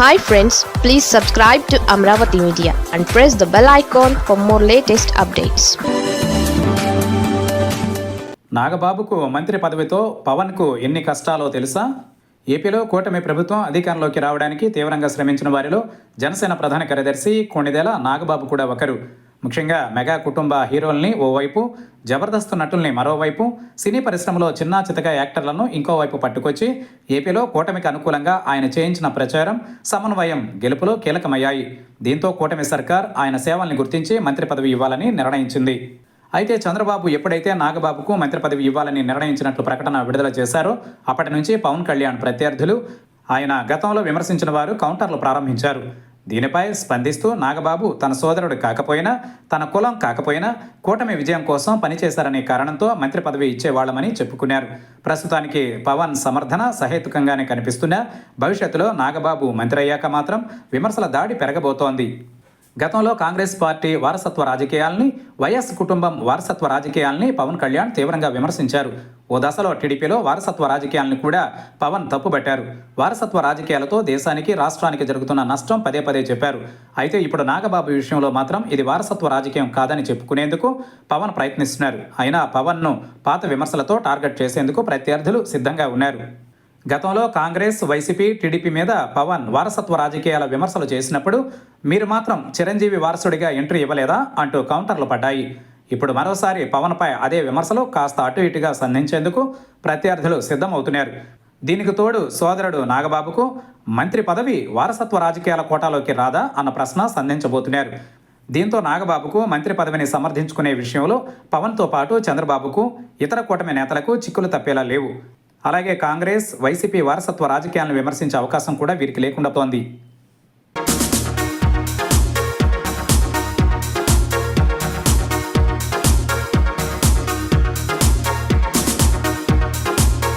Hi friends please subscribe to Amaravati media and press the bell icon for more latest updates నాగబాబుకు మంత్రి పదవితో పవన్కు ఎన్ని కష్టాలో తెలుసా? ఏపీలో కూటమి ప్రభుత్వం అధికారంలోకి రావడానికి తీవ్రంగా శ్రమించిన వారిలో జనసేన ప్రధాన కార్యదర్శి కొణిదెల నాగబాబు కూడా ఒకరు. ముఖ్యంగా మెగా కుటుంబ హీరోల్ని ఓవైపు జబర్దస్త్ నటుల్ని మరోవైపు సినీ పరిశ్రమలో చిన్నా చితక యాక్టర్లను ఇంకోవైపు పట్టుకొచ్చి ఏపీలో కూటమికి అనుకూలంగా ఆయన చేయించిన ప్రచారం సమన్వయం గెలుపులో కీలకమయ్యాయి. దీంతో కూటమి సర్కార్ ఆయన సేవల్ని గుర్తించి మంత్రి పదవి ఇవ్వాలని నిర్ణయించింది. అయితే చంద్రబాబు ఎప్పుడైతే నాగబాబుకు మంత్రి పదవి ఇవ్వాలని నిర్ణయించినట్లు ప్రకటన విడుదల చేశారో అప్పటి నుంచి పవన్ కళ్యాణ్ ప్రత్యర్థులు ఆయన గతంలో విమర్శించిన వారు కౌంటర్లు ప్రారంభించారు. దీనిపై స్పందిస్తూ నాగబాబు తన సోదరుడు కాకపోయినా తన కులం కాకపోయినా కూటమి విజయం కోసం పనిచేశారనే కారణంతో మంత్రి పదవి ఇచ్చేవాళ్ళమని చెప్పుకున్నారు. ప్రస్తుతానికి పవన్ సమర్థన సహేతుకంగానే కనిపిస్తున్నా భవిష్యత్తులో నాగబాబు మంత్రి అయ్యాక మాత్రం విమర్శల దాడి పెరగబోతోంది. గతంలో కాంగ్రెస్ పార్టీ వారసత్వ రాజకీయాల్ని వైఎస్ కుటుంబం వారసత్వ రాజకీయాల్ని పవన్ కళ్యాణ్ తీవ్రంగా విమర్శించారు. ఓ దశలో టీడీపీలో వారసత్వ రాజకీయాలను కూడా పవన్ తప్పుబట్టారు. వారసత్వ రాజకీయాలతో దేశానికి రాష్ట్రానికి జరుగుతున్న నష్టం పదే పదే చెప్పారు. అయితే ఇప్పుడు నాగబాబు విషయంలో మాత్రం ఇది వారసత్వ రాజకీయం కాదని చెప్పుకునేందుకు పవన్ ప్రయత్నిస్తున్నారు. అయినా పవన్ను పాత విమర్శలతో టార్గెట్ చేసేందుకు ప్రత్యర్థులు సిద్ధంగా ఉన్నారు. గతంలో కాంగ్రెస్ వైసీపీ టీడీపీ మీద పవన్ వారసత్వ రాజకీయాల విమర్శలు చేసినప్పుడు మీరు మాత్రం చిరంజీవి వారసుడిగా ఎంట్రీ ఇవ్వలేదా అంటూ కౌంటర్లు పడ్డాయి. ఇప్పుడు మరోసారి పవన్పై అదే విమర్శలు కాస్త అటు ఇటుగా సంధించేందుకు ప్రత్యర్థులు సిద్ధమవుతున్నారు. దీనికి తోడు సోదరుడు నాగబాబుకు మంత్రి పదవి వారసత్వ రాజకీయాల కోటాలోకి రాదా అన్న ప్రశ్న సంధించబోతున్నారు. దీంతో నాగబాబుకు మంత్రి పదవిని సమర్థించుకునే విషయంలో పవన్తో పాటు చంద్రబాబుకు ఇతర కూటమి నేతలకు చిక్కులు తప్పేలా లేవు. అలాగే కాంగ్రెస్ వైసీపీ వారసత్వ రాజకీయాలను విమర్శించే అవకాశం కూడా వీరికి లేకుండా పోంది